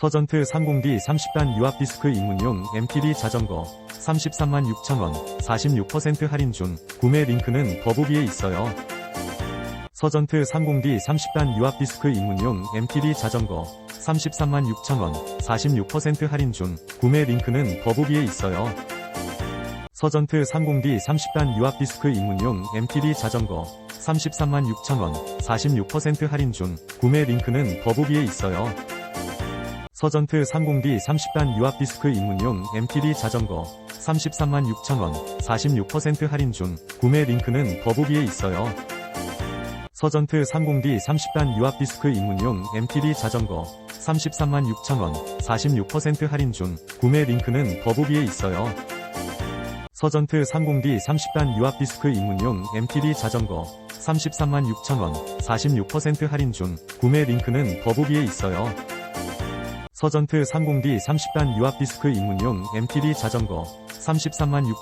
서전트 30D 30단 유압 디스크 입문용 MTD 자전거 33만 6천원 46% 할인 중 구매 링크는 더보기에 있어요. 서전트 30D 30단 유압 디스크 입문용 MTD 자전거 33만 6천원 46% 할인 중 구매 링크는 더보기에 있어요. 서전트 30D 30단 유압 디스크 입문용 MTD 자전거 33만 6천원 46% 할인 중 구매 링크는 더보기에 있어요. 서전트 30D 30단 유압 디스크 입문용 MTD 자전거 33만 6천원 46% 할인 중 구매 링크는 더보기에 있어요. 서전트 30D 30단 유압 디스크 입문용 MTD 자전거 33만 6천원 46% 할인 중 구매 링크는 더보기에 있어요. 서전트 30D 30단 유압 디스크 입문용 MTD 자전거 33만 6천원 46% 할인 중 구매 링크는 더보기에 있어요. 서전트 30D 30단 유압 디스크 입문용 MTD 자전거 33만 6